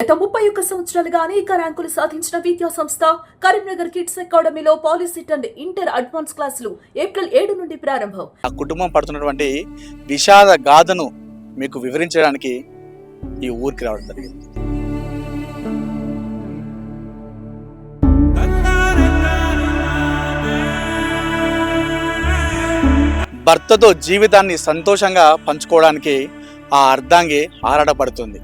గత ముప్పై ఒక్క సంవత్సరాలుగా అనేక ర్యాంకులు సాధించిన విద్యా సంస్థ కరీంనగర్ కిడ్స్ అకాడమీలో పాలిసిట్ అండ్ ఇంటర్ అడ్వాన్స్ క్లాసులు ఏప్రిల్ ఏడు నుండి ప్రారంభం. ఆ కుటుంబం పడుతున్నటువంటి విషాద గాథను మీకు వివరించడానికి ఈ ఊరికి రావడం జరిగింది. భర్తతో జీవితాన్ని సంతోషంగా పంచుకోవడానికి ఆ అర్ధాంగి ఆరాటపడుతుంది.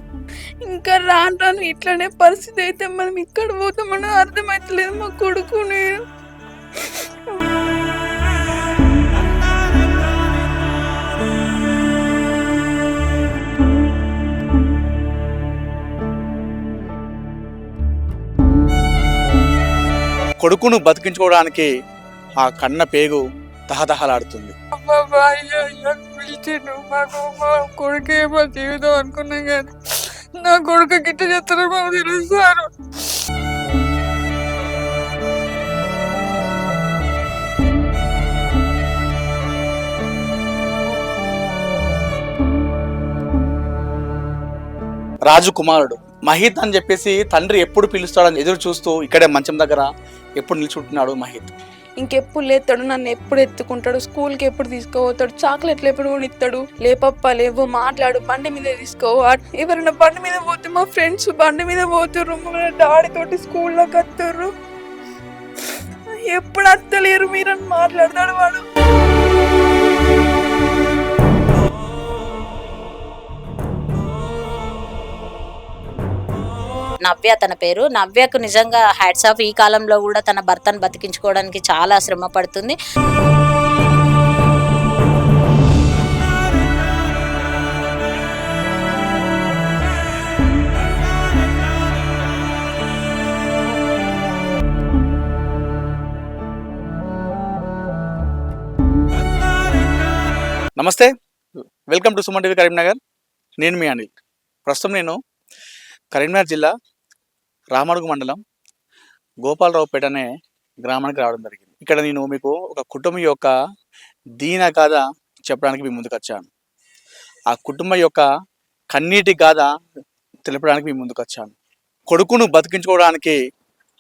ఇంకా రాను రాను ఇట్లనే పరిస్థితి అయితే మనం ఇక్కడ పోతామని అర్థమవుతలేదు మా కొడుకు నేను. కొడుకును బతికించుకోవడానికి ఆ కన్న పేగు తహతహలాడుతుంది. కొడుకే మా జీవితం అనుకున్నాం కానీ నా కొడుకు గిట్ట చేస్తారో మాకు తెలుసు రాజు కుమారుడు. మహిత్ అని చెప్పేసి తండ్రి ఎప్పుడు పిలుస్తాడని ఎదురు చూస్తూ ఇక్కడే మంచం దగ్గర ఎప్పుడు నిల్చుంటున్నాడు మహిత్. ఇంకెప్పుడు లేస్తాడు నన్ను ఎప్పుడు ఎత్తుకుంటాడు స్కూల్కి ఎప్పుడు తీసుకోపోతాడు చాక్లెట్లు ఎప్పుడు కొనిస్తాడు? లేపప్ప లేవు మాట్లాడు బండి మీద తీసుకో ఎవరైనా బండి మీద పోతే మా ఫ్రెండ్స్ బండి మీద పోతుర్రు మా డాడీ తోటి స్కూల్లోకి వస్తుర్రు ఎప్పుడు అత్తలేరు మీరని మాట్లాడతాడు వాడు. నవ్య తన పేరు. నవ్యకు నిజంగా హ్యాట్స్ ఆఫ్ ఈ కాలంలో కూడా తన భర్తను బతికించుకోవడానికి చాలా శ్రమ పడుతుంది. నమస్తే. Welcome to Suman TV Karimnagar. నేను మీ అనిల్. ప్రస్తుతం నేను కరీంనగర్ జిల్లా రామడుగు మండలం గోపాలరావుపేట అనే గ్రామానికి రావడం జరిగింది. ఇక్కడ నేను మీకు ఒక కుటుంబం యొక్క దీన గాథ చెప్పడానికి మీ ముందుకు వచ్చాను. ఆ కుటుంబం యొక్క కన్నీటి గాథ తెలపడానికి మీ ముందుకు వచ్చాను. కొడుకును బతికించుకోవడానికి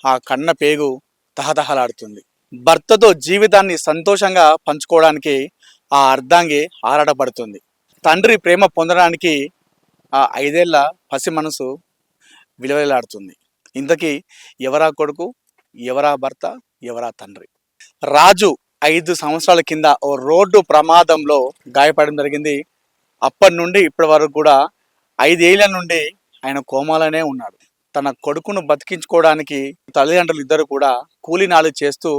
ఆ కన్న పేగు తహతహలాడుతుంది. భర్తతో జీవితాన్ని సంతోషంగా పంచుకోవడానికి ఆ అర్ధాంగి ఆరాటపడుతుంది. తండ్రి ప్రేమ పొందడానికి ఆ ఐదేళ్ళ పసి మనసు విలువలాడుతుంది ఇంతకీ ఎవరా కొడుకు? ఎవరా భర్త? ఎవరా తండ్రి? రాజు ఐదు సంవత్సరాల కింద ఓ రోడ్డు ప్రమాదంలో గాయపడడం జరిగింది. అప్పటి నుండి ఇప్పటి వరకు కూడా ఐదేళ్ళ నుండి ఆయన కోమాలోనే ఉన్నాడు. తన కొడుకును బతికించుకోవడానికి తల్లిదండ్రులు ఇద్దరు కూడా కూలినాలు చేస్తూ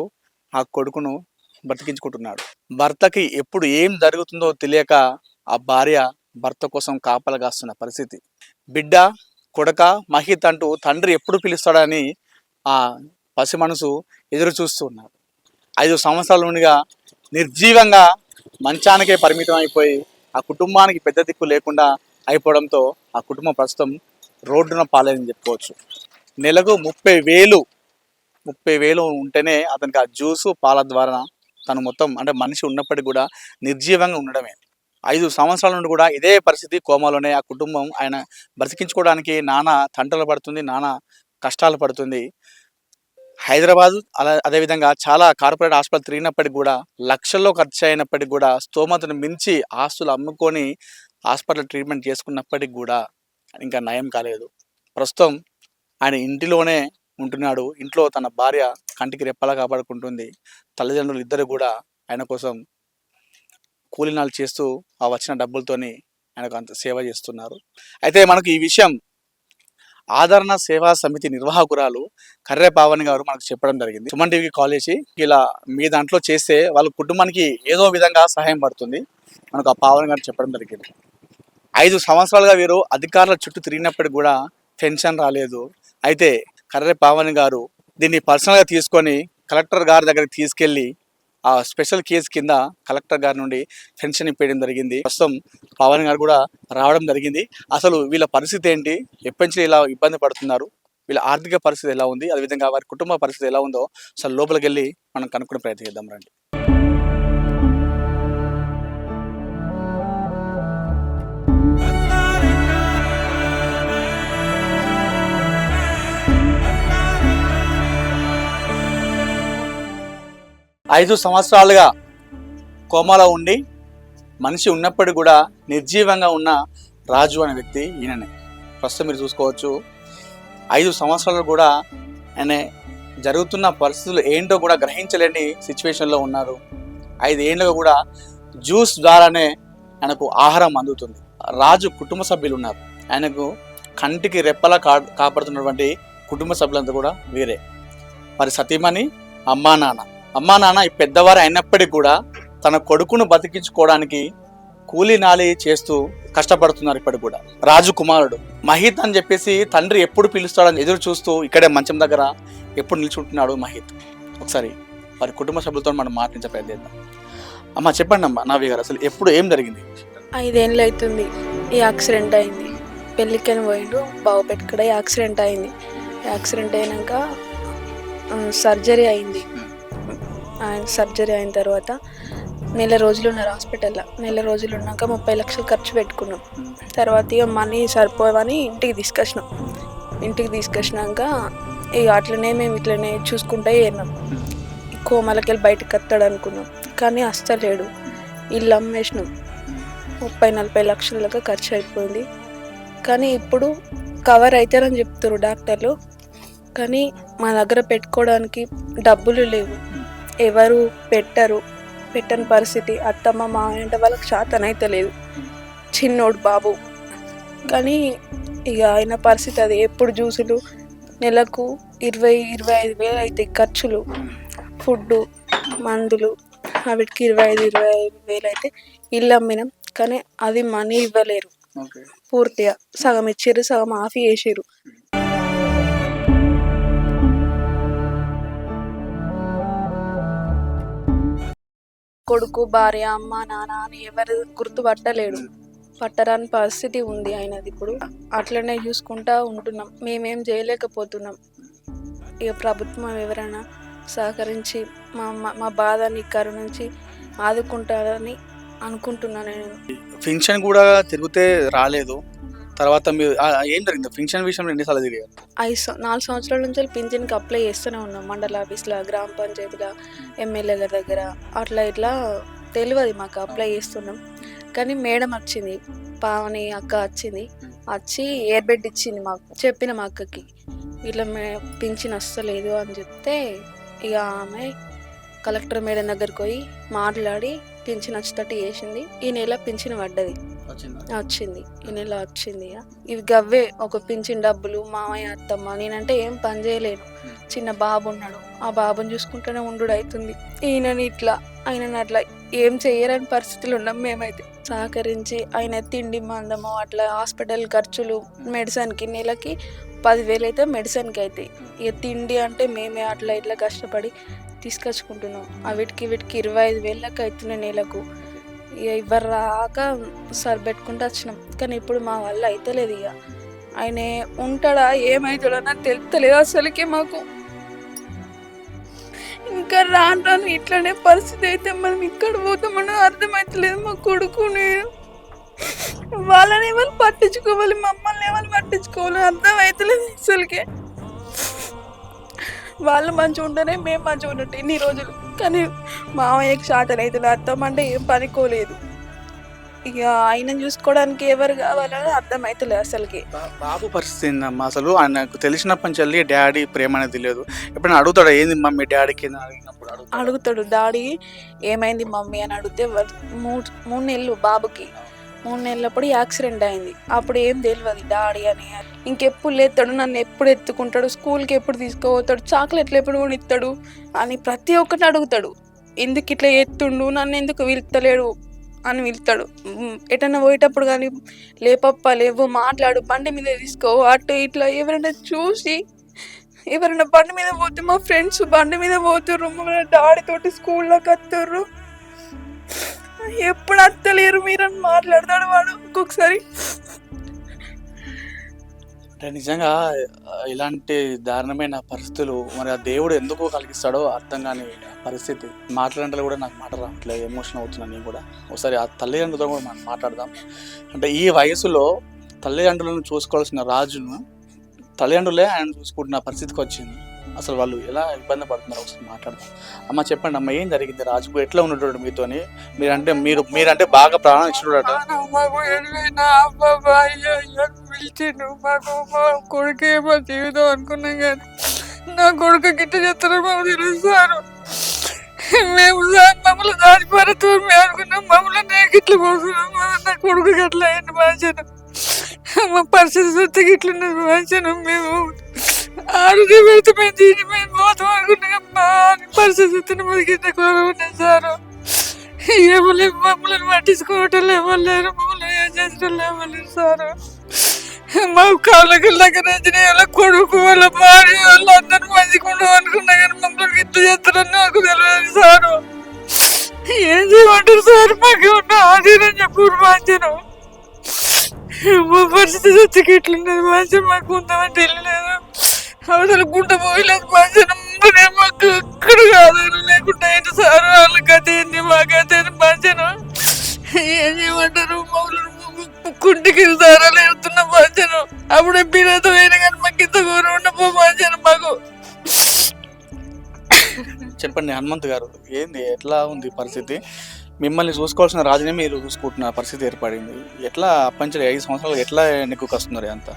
ఆ కొడుకును బతికించుకుంటున్నాడు. భర్తకి ఎప్పుడు ఏం జరుగుతుందో తెలియక ఆ భార్య భర్త కోసం కాపలగాస్తున్న పరిస్థితి. బిడ్డ కొడక మహిత్ అంటూ తండ్రి ఎప్పుడు పిలుస్తాడని ఆ పసి మనసు ఎదురు చూస్తూ ఉన్నారు. ఐదు సంవత్సరాల నుండిగా నిర్జీవంగా మంచానికే పరిమితం అయిపోయి ఆ కుటుంబానికి పెద్ద దిక్కు లేకుండా అయిపోవడంతో ఆ కుటుంబం ప్రస్తుతం రోడ్డున పాలేదని చెప్పుకోవచ్చు. నెలకు ముప్పై వేలు ముప్పై వేలు ఉంటేనే అతనికి ఆ జ్యూసు పాల ద్వారా తను మొత్తం అంటే మనిషి ఉన్నప్పటికీ కూడా నిర్జీవంగా ఉండడమే. ఐదు సంవత్సరాల నుండి కూడా ఇదే పరిస్థితి కోమాలోనే ఆ కుటుంబం ఆయన బ్రతికించుకోవడానికి నానా తంటలు పడుతుంది నానా కష్టాలు పడుతుంది. హైదరాబాద్ అలా అదేవిధంగా చాలా కార్పొరేట్ ఆసుపత్రి తిరిగినప్పటికి కూడా లక్షల్లో ఖర్చు అయినప్పటికీ కూడా స్తోమతను మించి ఆస్తులు అమ్ముకొని హాస్పిటల్ ట్రీట్మెంట్ చేసుకున్నప్పటికి కూడా ఇంకా నయం కాలేదు. ప్రస్తుతం ఆయన ఇంటిలోనే ఉంటున్నాడు. ఇంట్లో తన భార్య కంటికి రెప్పలా కాపాడుకుంటుంది. తల్లిదండ్రులు ఇద్దరు కూడా ఆయన కోసం కూలినాలు చేస్తూ ఆ వచ్చిన డబ్బులతోని ఆయనకు అంత సేవ చేస్తున్నారు. అయితే మనకు ఈ విషయం ఆదరణ సేవా సమితి నిర్వాహకురాలు కర్రే పావని గారు మనకు చెప్పడం జరిగింది. సుమన్ టీవీకి కాల్ చేసి ఇలా మీ దాంట్లో చేస్తే వాళ్ళ కుటుంబానికి ఏదో విధంగా సహాయం పడుతుంది మనకు ఆ పావని గారు చెప్పడం జరిగింది. ఐదు సంవత్సరాలుగా వీరు అధికారుల చుట్టూ తిరిగినప్పటికి కూడా పెన్షన్ రాలేదు. అయితే కర్రే పావని గారు దీన్ని పర్సనల్గా తీసుకొని కలెక్టర్ గారి దగ్గరికి తీసుకెళ్ళి ఆ స్పెషల్ కేసు కింద కలెక్టర్ గారి నుండి పెన్షన్ ఇప్పేయడం జరిగింది. ప్రస్తుతం పవన్ గారు కూడా రావడం జరిగింది. అసలు వీళ్ళ పరిస్థితి ఏంటి? ఎప్పటి నుంచి ఇలా ఇబ్బంది పడుతున్నారు? వీళ్ళ ఆర్థిక పరిస్థితి ఎలా ఉంది? అదేవిధంగా వారి కుటుంబ పరిస్థితి ఎలా ఉందో అసలు లోపలికి వెళ్ళి మనం కనుక్కునే ప్రయత్నం చేద్దాం రండి. ఐదు సంవత్సరాలుగా కోమాలో ఉండి మనిషి ఉన్నప్పటికీ కూడా నిర్జీవంగా ఉన్న రాజు అనే వ్యక్తి ఈయననే. ప్రస్తుతం మీరు చూసుకోవచ్చు. ఐదు సంవత్సరాలు కూడా ఆయన జరుగుతున్న పరిస్థితులు ఏంటో కూడా గ్రహించలేని సిచ్యువేషన్లో ఉన్నారు. ఐదేళ్ళగా కూడా జ్యూస్ ద్వారానే ఆయనకు ఆహారం అందుతుంది. రాజు కుటుంబ సభ్యులు ఉన్నారు. ఆయనకు కంటికి రెప్పలా కా కాపాడుతున్నటువంటి కుటుంబ సభ్యులంతా కూడా వేరే. మరి సతీమణి అమ్మా నాన్న. అమ్మా నాన్న ఈ పెద్దవారు అయినప్పటికీ కూడా తన కొడుకును బతికించుకోవడానికి కూలీ నాలి చేస్తూ కష్టపడుతున్నారు ఇప్పటికి కూడా. రాజు కుమారుడు. మహిత్ అని చెప్పేసి తండ్రి ఎప్పుడు పిలుస్తాడని ఎదురు చూస్తూ ఇక్కడే మంచం దగ్గర ఎప్పుడు నిల్చుంటున్నాడు మహిత్. ఒకసారి వారి కుటుంబ సభ్యులతో మనం మాట్లాడించే ప్రయత్నిద్దాం అమ్మ చెప్పండి అమ్మా నావి గారు అసలు ఎప్పుడు ఏం జరిగింది? ఐదేళ్ళు అవుతుంది ఈ యాక్సిడెంట్ అయింది. పెళ్ళికని పోయిండు బావు పెట్టుకడ యాక్సిడెంట్ అయింది. యాక్సిడెంట్ అయినాక సర్జరీ అయింది. సర్జరీ అయిన తర్వాత నెల రోజులు ఉన్నారు హాస్పిటల్లో నెల రోజులు ఉన్నాక ముప్పై లక్షలు ఖర్చు పెట్టుకున్నాం. తర్వాత ఇక మనీ సరిపోవని ఇంటికి తీసుకొచ్చినాం. ఇంటికి తీసుకొచ్చినాక ఇక అట్లనే మేము ఇట్లనే చూసుకుంటూ ఏనాం కోమలకి వెళ్ళి బయటకు వస్తాడు అనుకున్నాం. కానీ అస్తలేడు ఇల్లు అమ్మేసినాం. ముప్పై నలభై లక్షలకు ఖర్చు అయిపోయింది. కానీ ఇప్పుడు కవర్ అవుతారని చెప్తారు డాక్టర్లు. కానీ మా దగ్గర పెట్టుకోవడానికి డబ్బులు లేవు. ఎవరు పెట్టరు పెట్టని పరిస్థితి అత్తమ్మ మా ఇంట వాళ్ళకి శాతనైతే లేదు. చిన్నోడు బాబు. కానీ ఇక ఆయన పరిస్థితి అది ఎప్పుడు జ్యూసులు నెలకు ఇరవై ఇరవై ఐదు వేలు అవుతాయి ఖర్చులు ఫుడ్ మందులు వాటికి ఇరవై ఐదు ఇరవై ఐదు వేలు అయితే ఇల్లు అమ్మినాం. కానీ అది మనీ ఇవ్వలేరు. పూర్తిగా సగం ఇచ్చారు సగం ఆఫ్ చేసారు కొడుకు భార్య అమ్మ నాన్న అని ఎవరు గుర్తుపట్టలేడు. పట్టరాని పరిస్థితి ఉంది ఆయనది ఇప్పుడు. అట్లనే చూసుకుంటా ఉంటున్నాం. మేమేం చేయలేకపోతున్నాం. ఇక ప్రభుత్వం ఎవరైనా సహకరించి మా మా- బాధని ఇక్కడ నుంచి ఆదుకుంటారని అనుకుంటున్నాను నేను. పెన్షన్ కూడా తిరిగితే రాలేదు. తర్వాత మీరు ఏం జరిగింది? ఫింక్షన్ విషయంలో ఎన్నిసార్లు తిరిగారు? ఐదు సం- నాలుగు సంవత్సరాల నుంచి పింఛన్కి అప్లై చేస్తూనే ఉన్నాం. మండల ఆఫీస్లో గ్రామ పంచాయతీలో ఎమ్మెల్యే గారి దగ్గర. అట్లా ఇట్లా తెలియదు మాకు అప్లై చేస్తున్నాం. కానీ మేడం వచ్చింది. పావని అక్క వచ్చింది. వచ్చి ఎయిర్ బెడ్ ఇచ్చింది మాకు. చెప్పిన మా అక్కకి. ఇట్లా మే పింఛన్ వస్తలేదు అని చెప్తే ఇక ఆమె కలెక్టర్ మేడం దగ్గరికి పోయి మాట్లాడి పింఛన్ వచ్చేటట్టు చేసింది. ఈ నెల పింఛన్ పడ్డది. వచ్చింది? ఈ నెల వచ్చింది. ఇవి గవ్వే ఒక పింఛన్ డబ్బులు మామయ్య అత్తమ్మ. నేనంటే ఏం పని చేయలేను. చిన్న బాబు ఉన్నాడు. ఆ బాబుని చూసుకుంటూనే ఉండు అవుతుంది. ఈయనని ఇట్లా ఆయనని అట్లా ఏం చేయరని పరిస్థితులు ఉన్నాం మేమైతే. సహకరించి ఆయన తిండి మందము అట్లా హాస్పిటల్ ఖర్చులు మెడిసిన్కి నెలకి పదివేలు అయితే మెడిసిన్కి అవుతాయి ఇక తిండి అంటే మేమే అట్లా ఇట్లా కష్టపడి తీసుకొచ్చుకుంటున్నాం. ఆ వీటికి వీటికి ఇరవై ఐదు వేలకు అవుతున్నాయి నెలకు. ఇక ఇవ్వరు రాక సరిపెట్టుకుంటూ వచ్చినాం. కానీ ఇప్పుడు మా వల్ల అవుతలేదు ఇక. ఆయన ఉంటాడా ఏమవుతాడా నాకు తెలుస్తలేదు అసలుకే మాకు. ఇంకా రాను రాను ఇట్లానే పరిస్థితి అయితే మనం ఇక్కడ పోతామని అర్థమవుతలేదు మా కొడుకు నేను వాళ్ళని ఎవరు పట్టించుకోవాలి మమ్మల్ని ఎవరు పట్టించుకోవాలి అర్థమవుతలేదు అసలుకే. వాళ్ళు మంచిగా ఉంటేనే మేము మంచిగా ఉన్నట్టు ఇన్ని రోజులు. కానీ మామయ్యకి శాతం అవుతుంది అర్థం అంటే ఏం పనికోలేదు. ఇక ఆయన చూసుకోవడానికి ఎవరు కావాలని అర్థం అవుతలేదు అసలుకి బాబు పరిస్థితి ఏందమ్మా? అసలు ఆయనకు తెలిసినప్పటి నుంచి వెళ్ళి డాడీ ప్రేమ అనేది తెలియదు ఎప్పుడైనా అడుగుతాడా ఏంది మమ్మీ డాడీకి అడిగినప్పుడు అడుగుతాడా? డాడీ ఏమైంది మమ్మీ? అని అడిగితే మూడు మూడు నెలలు బాబుకి. మూడు నెలలప్పుడు యాక్సిడెంట్ అయింది. అప్పుడు ఏం తెలియదు డాడీ అని ఇంకెప్పుడు లేస్తాడు నన్ను ఎప్పుడు ఎత్తుకుంటాడు స్కూల్కి ఎప్పుడు తీసుకుపోతాడు చాక్లెట్లు ఎప్పుడు కొనిస్తాడు అని ప్రతి ఒక్కటి అడుగుతాడు. ఎందుకు ఇట్లా ఎత్తుండు నన్ను ఎందుకు పిలుస్తలేడు అని పిలుస్తాడు. ఎటన్నా పోయేటప్పుడు కానీ లేపప్ప లేవు మాట్లాడు బండి మీద తీసుకో అటు ఇట్లా ఎవరైనా చూసి ఎవరైనా బండి మీద పోతే మా ఫ్రెండ్స్ బండి మీద పోతుర్రు మా డాడీతోటి స్కూల్లోకి వస్తుర్రు ఎప్పుడు అత్తలేరు మీరని మాట్లాడతాడు వాడు ఒక్కొక్కసారి. అంటే నిజంగా ఇలాంటి దారుణమైన పరిస్థితులు మరి ఆ దేవుడు ఎందుకు కలిగిస్తాడో అర్థం కాని పరిస్థితి. మాట్లాడంటే కూడా నాకు మాట రావట్లేదు. ఎమోషన్ అవుతున్నాను నేను కూడా. ఒకసారి ఆ తల్లిదండ్రులతో కూడా మనం మాట్లాడదాం. అంటే ఈ వయసులో తల్లిదండ్రులను చూసుకోవాల్సిన రాజును తల్లిదండ్రులే ఆయన చూసుకుంటున్న పరిస్థితికి వచ్చింది. అసలు వాళ్ళు ఎలా ఇబ్బంది పడుతున్నారు ఒకసారి మాట్లాడదాం. అమ్మ చెప్పండి అమ్మ ఏం జరిగింది? రాజుకు ఎట్లా ఉన్నటువంటి మీతోని? మీరంటే మీరు మీరంటే బాగా ప్రాణం ఇచ్చినట మాకు ఎదురైన అబ్బాబా అయ్యో అయ్యో అని పిలిచిండు. మాకు మా కొడుకే మా జీవితం అనుకున్నాం కానీ నా కొడుకు గిట్ట చేస్తారో మాకు తెలుసు మేము మమ్మల్ని దాని పడుతూ మేము అనుకున్నాం మమ్మల్ని నేను గిట్ల పోతున్నాం నా కొడుకు గట్ల అయింది మంచిగా మా పరిస్థితి చూస్తే గిట్లున్నది మంచిగా మేము ఆరోగ్య పెడితే మేము దీన్ని మేము పోతాం అనుకున్నాం మా పరిస్థితి చూస్తే మాకు గిట్ల సారు ఎవరు మమ్మల్ని పట్టించుకోవటం ఎవరు మమ్మల్ని ఏం చేసడం ఎవరు సార్. మా కాళ్ళకి దగ్గర వాళ్ళ కొడుకు వాళ్ళ భార్య వాళ్ళు అందరూ మంచిగా అనుకున్నా కానీ మమ్మల్ని ఇంత చేస్తారని నాకు తెలియదు సారు. ఏం చేయమంటారు సార్ మాకు ఉన్న ఆధీనం చెప్పు మంచను మా పరిస్థితి వచ్చి ఇట్లున్నది మంచి మాకు ఉందామని తెలియలేదు. అసలు గుంట పోయలేదు మంచను మాకు ఎక్కడ కాదు లేకుండా ఏంటి సార్? వాళ్ళ కథ ఏంటి మా కథ ఏంటి మంచను ఏం చేయమంటారు? మౌలు కుంటికి సారాలు ఎడుతున్న మంచను అప్పుడు పిల్లతో అయినా కానీ మాకు ఇంత కూర ఉండపో మంచను మాకు. చెప్పండి హనుమంత్ గారు ఏంది? ఎట్లా ఉంది పరిస్థితి? మిమ్మల్ని చూసుకోవాల్సిన రాజునే మీరు చూసుకుంటున్న పరిస్థితి ఏర్పడింది. ఎట్లా అప్పంచలి ఐదు సంవత్సరాలు ఎట్లా నెక్కుకొస్తున్నారు అంతా?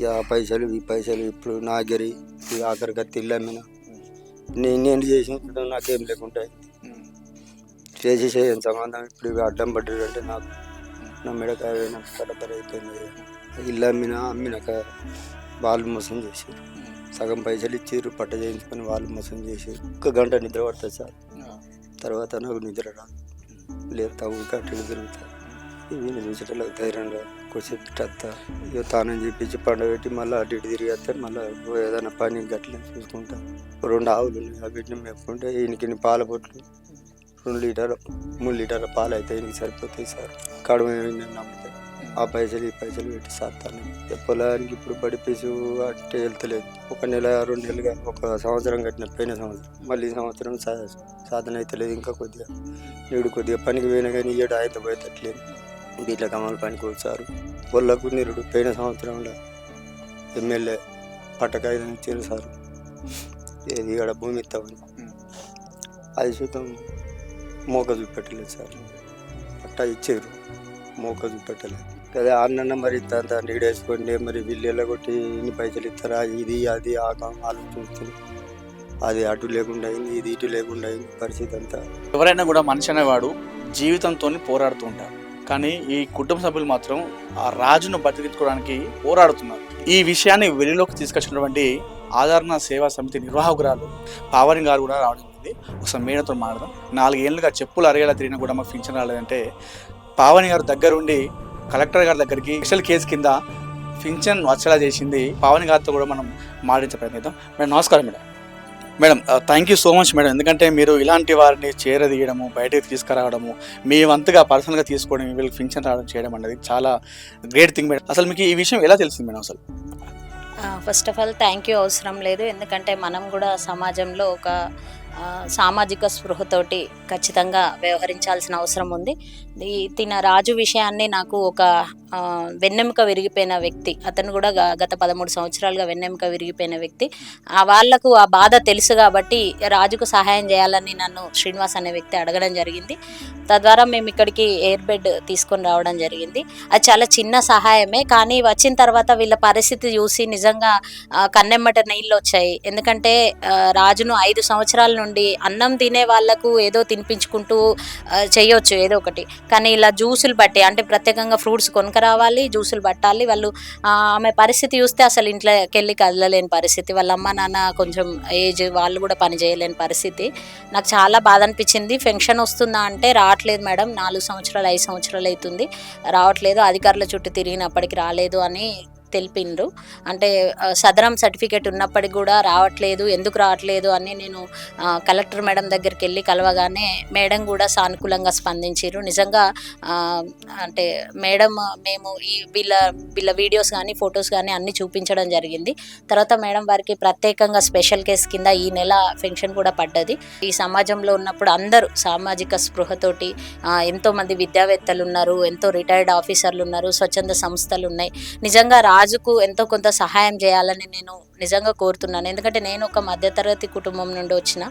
ఇక ఆ పైసలు ఈ పైసలు ఇప్పుడు నాగరి ఈ ఆఖరికి తిల్లమ్మిన నేను నేను చేసిన నాకేం లేకుండా చేసి చేయని సంబంధం. ఇప్పుడు ఇవి అడ్డం పడ్డాడు అంటే నాకు నా మిడకాయ నాకు అయిపోయింది ఇల్లు అమ్మిన అమ్మినాక వాళ్ళు మోసం చేసారు సగం పైసలు ఇచ్చారు పట్ట చేయించుకొని వాళ్ళు మోసం చేసారు ఒక గంట నిద్ర పడుతుంది సార్. తర్వాత నాకు నిద్ర రాదు. లేదు తగ్గు కట్టలు తిరుగుతా ఇవి చూసేటప్పుడు రాదు కొద్దిసేపు టత్త ఇక తానం చెప్పించి పండబెట్టి మళ్ళీ అటు ఇటు తిరిగి వస్తే మళ్ళీ ఏదైనా పని గట్ల చూసుకుంటా. రెండు ఆవులు ఉన్నాయి ఆ వీటిని మేపుకుంటే ఈయనకి పాల పొట్లు రెండు లీటర్ మూడు లీటర్ల పాలు అయితే ఈయనకి సరిపోతాయి సార్. కడుమ నమ్ముతాయి ఆ పైసలు ఈ పైసలు పెట్టి సాత్తాను. పొలానికి ఇప్పుడు బడి పీసు అంటే వెళ్తలేదు. ఒక నెల రెండు నెలలుగా ఒక సంవత్సరం కట్టిన పోయిన సంవత్సరం. మళ్ళీ ఈ సంవత్సరం సాధన అయితే లేదు ఇంకా కొద్దిగా. నేడు కొద్దిగా పనికి పోయినా కానీ ఏడు ఆయన పోయేటట్లేదు వీటిలో కమల పనికి వచ్చారు వాళ్ళకు నిరుడు పోయిన సంవత్సరంలో ఎమ్మెల్యే పట్టకాయలను ఇచ్చారు సార్. ఏది ఇక్కడ భూమి ఇస్తామని అది చూద్దాం. మోక చూపెట్టలేదు సార్. అట్టా ఇచ్చారు. మోక చూపెట్టలేదు. కదా అన్న మరి ఇంత దాన్ని నీడేసుకోండి మరి వీళ్ళు ఎల్లగొట్టి ఇన్ని పైసలు ఇస్తారా? ఇది అది ఆ కాలం ఆలోచిస్తుంది అది అటు లేకుండా అయింది ఇది ఇటు లేకుండా అయింది పరిస్థితి అంతా. ఎవరైనా కూడా మనిషి అనేవాడు జీవితంతో పోరాడుతూ ఉంటారు కానీ ఈ కుటుంబ సభ్యులు మాత్రం ఆ రాజును బతికించుకోవడానికి పోరాడుతున్నారు. ఈ విషయాన్ని వెలుగులోకి తీసుకొచ్చినటువంటి ఆదరణ సేవా సమితి నిర్వాహకురాలు పావని గారు కూడా రావడం జరిగింది. ఒకసారి మేడతో మాట్లాడదాం. నాలుగేళ్ళుగా చెప్పులు అరిగేలా తిరిగినా కూడా మాకు పింఛన్ రాలేదంటే పావని గారు దగ్గరుండి కలెక్టర్ గారి దగ్గరికి స్పెషల్ కేసు కింద పింఛన్ వచ్చేలా చేసింది పావని గారితో కూడా మనం మాట్లాడించే ప్రయత్నిద్దాం. మేడం నమస్కారం madam. Madam thank you so much madam. ఎందుకంటే మీరు ఇలాంటి వారిని చేరదీయడము బయటకు తీసుకురావడము మీ వంతుగా పర్సనల్గా తీసుకోవడం వీళ్ళకి ఫింక్షన్ రావడం చేయడం అనేది చాలా గ్రేట్ థింగ్ మేడం. అసలు మీకు ఈ విషయం ఎలా తెలిసింది మేడం అసలు? First of all thank you అవసరం లేదు. ఎందుకంటే మనం కూడా సమాజంలో ఒక సామాజిక స్పృహతోటి ఖచ్చితంగా వ్యవహరించాల్సిన అవసరం ఉంది. తిన రాజు విషయాన్ని నాకు ఒక వెన్నెముక విరిగిపోయిన వ్యక్తి అతను కూడా గత పదమూడు సంవత్సరాలుగా వెన్నెముక విరిగిపోయిన వ్యక్తి ఆ వాళ్ళకు ఆ బాధ తెలుసు కాబట్టి రాజుకు సహాయం చేయాలని నన్ను శ్రీనివాస్ అనే వ్యక్తి అడగడం జరిగింది. తద్వారా మేము ఇక్కడికి ఎయిర్ బెడ్ తీసుకొని రావడం జరిగింది. అది చాలా చిన్న సహాయమే కానీ వచ్చిన తర్వాత వీళ్ళ పరిస్థితి చూసి నిజంగా కన్నెమ్మట నీళ్ళు వచ్చాయి. ఎందుకంటే రాజును ఐదు సంవత్సరాల నుండి అన్నం తినే వాళ్ళకు ఏదో తినిపించుకుంటూ చేయొచ్చు ఏదో ఒకటి. కానీ ఇలా జ్యూసులు బట్టి అంటే ప్రత్యేకంగా ఫ్రూట్స్ కొనుకరావాలి జ్యూసులు పట్టాలి వాళ్ళు ఆమె పరిస్థితి చూస్తే అసలు ఇంట్లోకి వెళ్ళి కదలలేని పరిస్థితి. వాళ్ళ అమ్మ నాన్న కొంచెం ఏజ్ వాళ్ళు కూడా పని చేయలేని పరిస్థితి. నాకు చాలా బాధ అనిపించింది. ఫెన్షన్ వస్తుందా అంటే రావట్లేదు మేడం. నాలుగు సంవత్సరాలు ఐదు సంవత్సరాలు అవుతుంది. రావట్లేదు. అధికారుల చుట్టూ తిరిగినప్పటికి రాలేదు అని తెలిపిండ్రు. అంటే సదరం సర్టిఫికేట్ ఉన్నప్పటికి కూడా రావట్లేదు ఎందుకు రావట్లేదు అని నేను కలెక్టర్ మేడం దగ్గరికి వెళ్ళి కలవగానే మేడం కూడా సానుకూలంగా స్పందించారు నిజంగా అంటే మేడం మేము ఈ వీళ్ళ వీళ్ళ వీడియోస్ కానీ ఫొటోస్ కానీ అన్నీ చూపించడం జరిగింది. తర్వాత మేడం వారికి ప్రత్యేకంగా స్పెషల్ కేసు కింద ఈ నెల పెన్షన్ కూడా పడ్డది. ఈ సమాజంలో ఉన్నప్పుడు అందరూ సామాజిక స్పృహతోటి ఎంతోమంది ఎంతో మంది విద్యావేత్తలు ఉన్నారు ఎంతో రిటైర్డ్ ఆఫీసర్లు ఉన్నారు స్వచ్ఛంద సంస్థలు ఉన్నాయి. నిజంగా రాజుకు ఎంతో కొంత సహాయం చేయాలని నేను నిజంగా కోరుతున్నాను. ఎందుకంటే నేను ఒక మధ్యతరగతి కుటుంబం నుండి వచ్చిన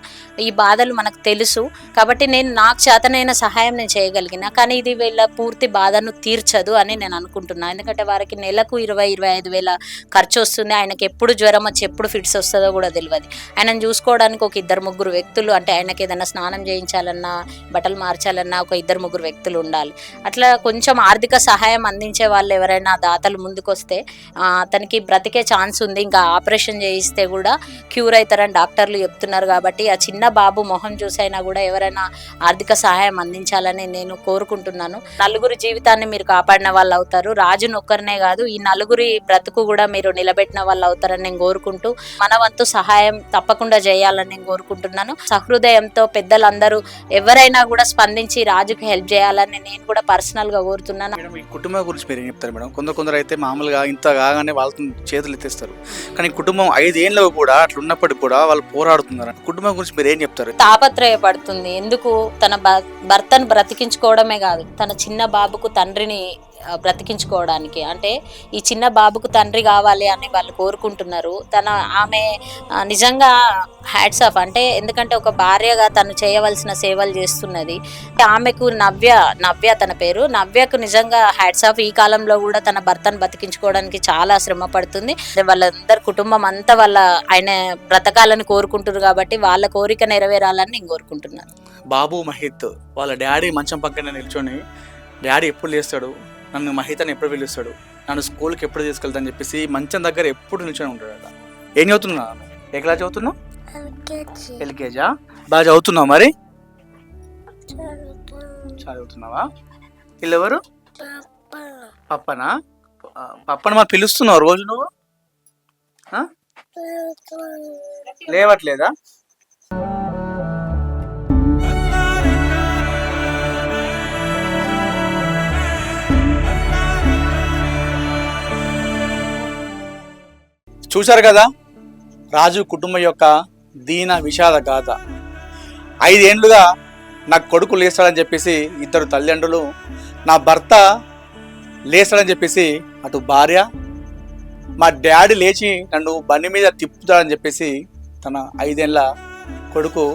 ఈ బాధలు మనకు తెలుసు. కాబట్టి నేను నాకు చేతనైన సహాయం నేను చేయగలిగిన కానీ ఇది వీళ్ళ పూర్తి బాధను తీర్చదు అని నేను అనుకుంటున్నాను ఎందుకంటే వారికి నెలకు ఇరవై ఇరవై ఐదు వేల ఖర్చు వస్తుంది. ఆయనకి ఎప్పుడు జ్వరం వచ్చి ఎప్పుడు ఫిట్స్ వస్తుందో కూడా తెలియదు ఆయనను చూసుకోవడానికి ఒక ఇద్దరు ముగ్గురు వ్యక్తులు అంటే ఆయనకి ఏదైనా స్నానం చేయించాలన్నా బట్టలు మార్చాలన్నా ఒక ఇద్దరు ముగ్గురు వ్యక్తులు ఉండాలి. అట్లా కొంచెం ఆర్థిక సహాయం అందించే వాళ్ళు ఎవరైనా దాతలు ముందుకొస్తే అతనికి బ్రతికే ఛాన్స్ ఉంది. ఇంకా ఆపరేషన్ చేయిస్తే కూడా క్యూర్ అవుతారని డాక్టర్లు చెప్తున్నారు కాబట్టి ఆ చిన్న బాబు మొహం చూసైనా కూడా ఎవరైనా ఆర్థిక సహాయం అందించాలని నేను కోరుకుంటున్నాను. నలుగురి జీవితాన్ని మీరు కాపాడిన వాళ్ళు అవుతారు. రాజును ఒక్కరినే కాదు ఈ నలుగురి బ్రతుకు కూడా మీరు నిలబెట్టిన వాళ్ళు అవుతారని నేను కోరుకుంటూ మన వంతు సహాయం తప్పకుండా చేయాలని నేను కోరుకుంటున్నాను. సహృదయంతో పెద్దలందరూ ఎవరైనా కూడా స్పందించి రాజుకి హెల్ప్ చేయాలని నేను కూడా పర్సనల్గా కోరుతున్నాను కుటుంబం గురించి మీరు ఏం చెప్తారు మేడం? కొందరు కొందరు అయితే మామూలుగా ఇంత కాగానే వాళ్ళతో చేతులు ఎత్తేస్తారు. కానీ కుటుంబం ఐదేళ్ళు కూడా అట్లా ఉన్నప్పటికి కూడా వాళ్ళు పోరాడుతున్నారు. కుటుంబం గురించి మీరు ఏం చెప్తారు? తాపత్రయపడుతుంది. ఎందుకు? తన భర్తను బ్రతికించుకోవడమే కాదు. తన చిన్న బాబుకు తండ్రిని బ్రతికించుకోవడానికి. అంటే ఈ చిన్న బాబుకు తండ్రి కావాలి అని వాళ్ళు కోరుకుంటున్నారు. తన ఆమె నిజంగా హ్యాట్స్ ఆఫ్. అంటే ఎందుకంటే ఒక భార్యగా తను చేయవలసిన సేవలు చేస్తున్నది. ఆమెకు నవ్య నవ్య తన పేరు. నవ్యకు నిజంగా హ్యాట్స్ ఆఫ్. ఈ కాలంలో కూడా తన భర్తను బతికించుకోవడానికి చాలా శ్రమ పడుతుంది. వాళ్ళందరి కుటుంబం అంతా వాళ్ళ ఆయన బ్రతకాలని కోరుకుంటున్నారు కాబట్టి వాళ్ళ కోరిక నెరవేరాలని నేను కోరుకుంటున్నాను. బాబు మహిత్ వాళ్ళ డాడీ మంచం పక్కన నిల్చొని డాడీ ఎప్పుడు లేస్తాడు? నన్ను మహిత్ అని ఎప్పుడు పిలుస్తాడు? నన్ను స్కూల్కి ఎప్పుడు తీసుకెళ్తా అని చెప్పేసి మంచం దగ్గర ఎప్పుడు నిల్చొని ఉంటాడట ఏం చదువుతున్నా ఏ క్లాస్ చదువుతున్నావు? ఎల్కేజా. బాగా చదువుతున్నావు మరి? చదువుతున్నావా? వీళ్ళెవరు పప్పనా? పప్పని మరి పిలుస్తున్నావు రోజు నువ్వు? లేవట్లేదా? చూశారు కదా? రాజు కుటుంబం యొక్క దీన విషాద గాథ. ఐదేండ్లుగా నా కొడుకు లేస్తాడని చెప్పేసి ఇద్దరు తల్లిదండ్రులు నా భర్త లేస్తాడని చెప్పేసి అటు భార్య మా డాడీ లేచి నన్ను బండి మీద తిప్పుతాడని చెప్పేసి తన ఐదేండ్ల కొడుకు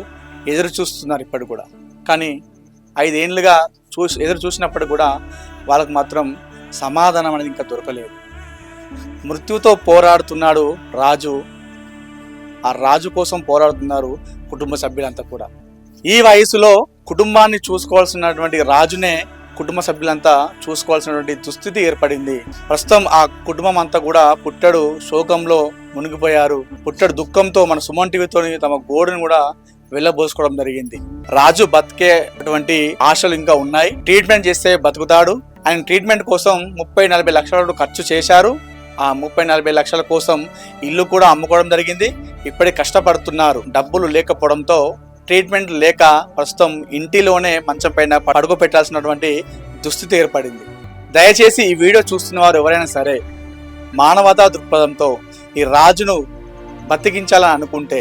ఎదురు చూస్తున్నారు ఇప్పటి కూడా. కానీ ఐదేండ్లుగా చూసి ఎదురు చూసినప్పుడు కూడా వాళ్ళకు మాత్రం సమాధానం అనేది ఇంకా దొరకలేదు. మృత్యుతో పోరాడుతున్నాడు రాజు. ఆ రాజు కోసం పోరాడుతున్నారు కుటుంబ సభ్యులంతా కూడా. ఈ వయసులో కుటుంబాన్ని చూసుకోవాల్సినటువంటి రాజునే కుటుంబ సభ్యులంతా చూసుకోవాల్సినటువంటి దుస్థితి ఏర్పడింది. ప్రస్తుతం ఆ కుటుంబం అంతా కూడా పుట్టడు శోకంలో మునిగిపోయారు. పుట్టడు దుఃఖంతో మన సుమన్ టీవీతో తమ గోడును కూడా వెళ్ళబోసుకోవడం జరిగింది. రాజు బతికేటువంటి ఆశలు ఇంకా ఉన్నాయి. ట్రీట్మెంట్ చేస్తే బతుకుతాడు. ఆయన ట్రీట్మెంట్ కోసం ముప్పై నలభై లక్షల ఖర్చు చేశారు. ఆ ముప్పై నలభై లక్షల కోసం ఇల్లు కూడా అమ్ముకోవడం జరిగింది. ఇప్పటికి కష్టపడుతున్నారు. డబ్బులు లేకపోవడంతో ట్రీట్మెంట్ లేక ప్రస్తుతం ఇంటిలోనే మంచం పైన పడుకో పెట్టాల్సినటువంటి దుస్థితి ఏర్పడింది. దయచేసి ఈ వీడియో చూస్తున్న వారు ఎవరైనా సరే మానవతా దృక్పథంతో ఈ రాజును బతికించాలని అనుకుంటే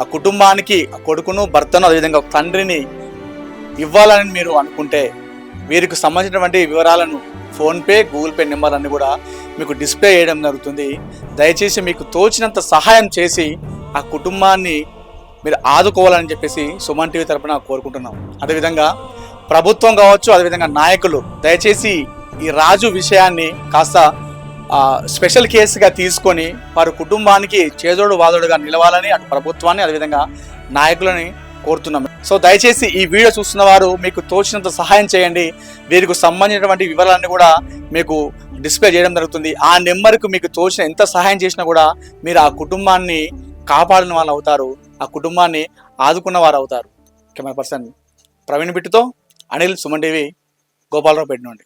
ఆ కుటుంబానికి ఆ కొడుకును భర్తను అదేవిధంగా ఒక తండ్రిని ఇవ్వాలని మీరు అనుకుంటే వీరికి సంబంధించినటువంటి వివరాలను ఫోన్పే గూగుల్ పే నెంబర్ అన్ని కూడా మీకు డిస్ప్లే చేయడం జరుగుతుంది. దయచేసి మీకు తోచినంత సహాయం చేసి ఆ కుటుంబాన్ని మీరు ఆదుకోవాలని చెప్పేసి సుమన్ టీవీ తరపున కోరుకుంటున్నాం. అదేవిధంగా ప్రభుత్వం కావచ్చు అదేవిధంగా నాయకులు దయచేసి ఈ రాజు విషయాన్ని కాస్త స్పెషల్ కేసుగా తీసుకొని వారి కుటుంబానికి చేదోడు వాదోడుగా నిలవాలని అటు ప్రభుత్వాన్ని అదేవిధంగా నాయకులని కోరుతున్నాం. సో దయచేసి ఈ వీడియో చూస్తున్న వారు మీకు తోచినంత సహాయం చేయండి. వీరికి సంబంధించినటువంటి వివరాలన్నీ కూడా మీకు డిస్ప్లే చేయడం జరుగుతుంది. ఆ నెంబర్కు మీకు తోచిన ఎంత సహాయం చేసినా కూడా మీరు ఆ కుటుంబాన్ని కాపాడిన వాళ్ళు అవుతారు. ఆ కుటుంబాన్ని ఆదుకున్న వారు అవుతారు. కెమెరా పర్సన్ ప్రవీణ్ బిట్టుతో అనిల్ సుమన్ టీవీ గోపాలరావు పెట్టినండి